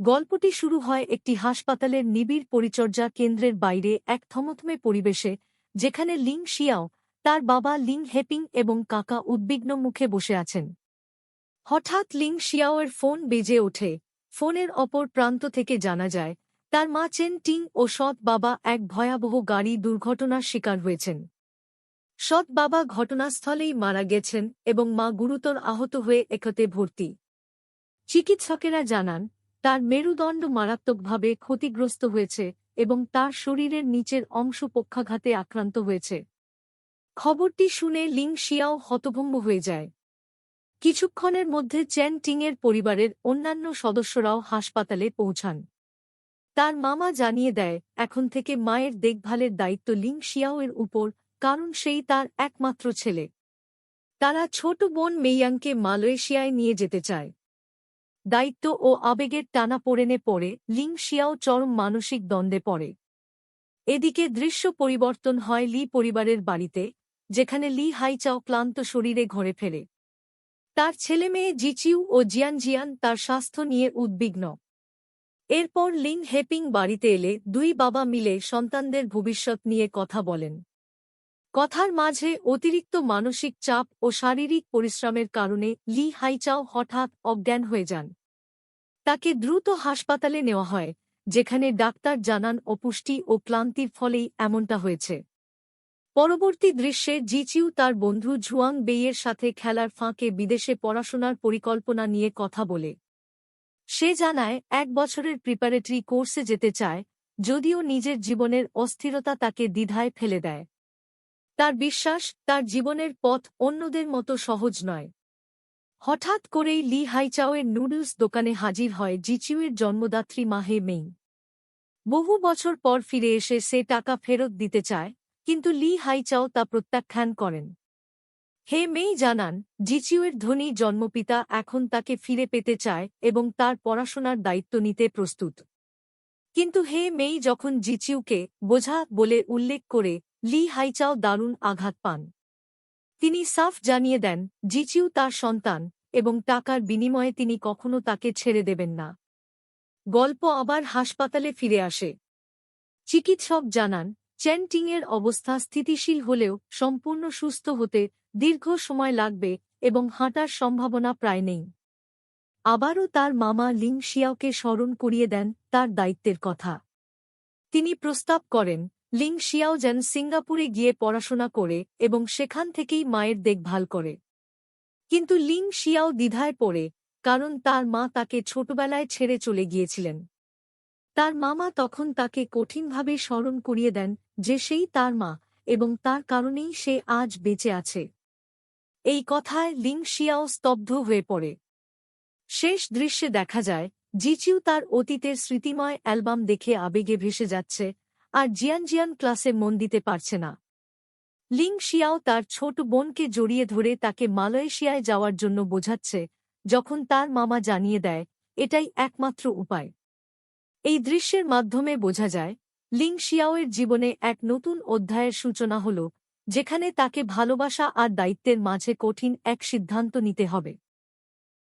গল্পটি শুরু হয় একটি হাসপাতালের নিবিড় পরিচর্যা কেন্দ্রের বাইরে এক থমথমে পরিবেশে, যেখানে লিং শিয়াও, তার বাবা লিং হেপিং এবং কাকা উদ্বিগ্ন মুখে বসে আছেন। হঠাৎ লিং শিয়াওয়ের ফোন বেজে ওঠে। ফোনের অপর প্রান্ত থেকে জানা যায়, তার মা চেন টিং ও সৎ বাবা এক ভয়াবহ গাড়ি দুর্ঘটনার শিকার হয়েছেন। সৎ বাবা ঘটনাস্থলেই মারা গেছেন এবং মা গুরুতর আহত হয়ে একতে ভর্তি। চিকিৎসকেরা জানান তার মেরুদণ্ড মারাত্মকভাবে ক্ষতিগ্রস্ত হয়েছে এবং তার শরীরের নিচের অংশ পক্ষাঘাতে আক্রান্ত হয়েছে। খবরটি শুনে লিং শিয়াও হতভম্ব হয়ে যায়। কিছুক্ষণের মধ্যে চেন টিংয়ের পরিবারের অন্যান্য সদস্যরাও হাসপাতালে পৌঁছান। তার মামা জানিয়ে দেয়, এখন থেকে মায়ের দেখভালের দায়িত্ব লিং শিয়াওয়ের উপর, কারণ সেই তার একমাত্র ছেলে। তারা ছোট বোন মেইয়াংকে মালয়েশিয়ায় নিয়ে যেতে চায়। দায়িত্ব ও আবেগের টানা পড়েনে পড়ে লিং শিয়াও চরম মানসিক দ্বন্দ্বে পড়ে। এদিকে দৃশ্য পরিবর্তন হয় লি পরিবারের বাড়িতে, যেখানে লি হাইচাও ক্লান্ত শরীরে ঘরে ফেরে। তার ছেলে মেয়ে জিচিউ ও জিয়ান জিয়ান তার স্বাস্থ্য নিয়ে উদ্বিগ্ন। এরপর লিং হেপিং বাড়িতে এলে দুই বাবা মিলে সন্তানদের ভবিষ্যৎ নিয়ে কথা বলেন। কথার মাঝে অতিরিক্ত মানসিক চাপ ও শারীরিক পরিশ্রমের কারণে লি হাইচাও হঠাৎ অজ্ঞান হয়ে যান। তাকে দ্রুত হাসপাতালে নেওয়া হয়, যেখানে ডাক্তার জানান অপুষ্টি ও ক্লান্তির ফলেই এমনটা হয়েছে। পরবর্তী দৃশ্যে জিচিউ তার বন্ধু ঝুয়াং বেইয়ের সাথে খেলার ফাঁকে বিদেশে পড়াশোনার পরিকল্পনা নিয়ে কথা বলে। সে জানায়, এক বছরের প্রিপারেটরি কোর্সে যেতে চায়, যদিও নিজের জীবনের অস্থিরতা তাকে দ্বিধায় ফেলে দেয়। তার বিশ্বাস, তার জীবনের পথ অন্যদের মতো সহজ নয়। হঠাৎ করেই লি হাইচাওয়ের নুডলস দোকানে হাজির হয় জিচিউয়ের জন্মদাত্রী মাহে মেই। বহু বছর পর ফিরে এসে সে টাকা ফেরত দিতে চায়, কিন্তু লি হাইচাও তা প্রত্যাখ্যান করেন। হে মেই জানান, জিচিউয়ের ধনী জন্মপিতা এখন তাকে ফিরে পেতে চায় এবং তার পড়াশোনার দায়িত্ব নিতে প্রস্তুত। কিন্তু হে মেই যখন জিচিউকে বোঝা বলে উল্লেখ করে লি হাইচাও দারুণ আঘাত পান। তিনি সাফ জানিয়ে দেন, জিচিউ তার সন্তান, এবং টাকার বিনিময়ে তিনি কখনো তাকে ছেড়ে দেবেন না। গল্প আবার হাসপাতালে ফিরে আসে। চিকিৎসক জানান চেনটিংয়ের অবস্থা স্থিতিশীল হলেও সম্পূর্ণ সুস্থ হতে দীর্ঘ সময় লাগবে এবং হাঁটার সম্ভাবনা প্রায় নেই। আবারও তার মামা লিং শিয়াওকে স্মরণ করিয়ে দেন তার দায়িত্বের কথা। তিনি প্রস্তাব করেন লিং শিয়াও যেন সিঙ্গাপুরে গিয়ে পড়াশোনা করে এবং সেখান থেকেই মায়ের দেখভাল করে। কিন্তু লিং শিয়াও দ্বিধায় পড়ে, কারণ তার মা তাকে ছোটবেলায় ছেড়ে চলে গিয়েছিলেন। তার মামা তখন তাকে কঠিনভাবে স্মরণ করিয়ে দেন যে সেই তার মা এবং তার কারণেই সে আজ বেঁচে আছে। এই কথায় লিং শিয়াও স্তব্ধ হয়ে পড়ে। শেষ দৃশ্যে দেখা যায়, জিচিউ তার অতীতের স্মৃতিময় অ্যালবাম দেখে আবেগে ভেসে যাচ্ছে আর জিয়ান জিয়ান ক্লাসে মন দিতে পারছে না। লিং শিয়াও তার ছোট বোনকে জড়িয়ে ধরে তাকে মালয়েশিয়ায় যাওয়ার জন্য বোঝাচ্ছে, যখন তার মামা জানিয়ে দেয়, এটাই একমাত্র উপায়। এই দৃশ্যের মাধ্যমে বোঝা যায়, লিং শিয়াওয়ের জীবনে এক নতুন অধ্যায়ের সূচনা হল, যেখানে তাকে ভালোবাসা আর দায়িত্বের মাঝে কঠিন এক সিদ্ধান্ত নিতে হবে।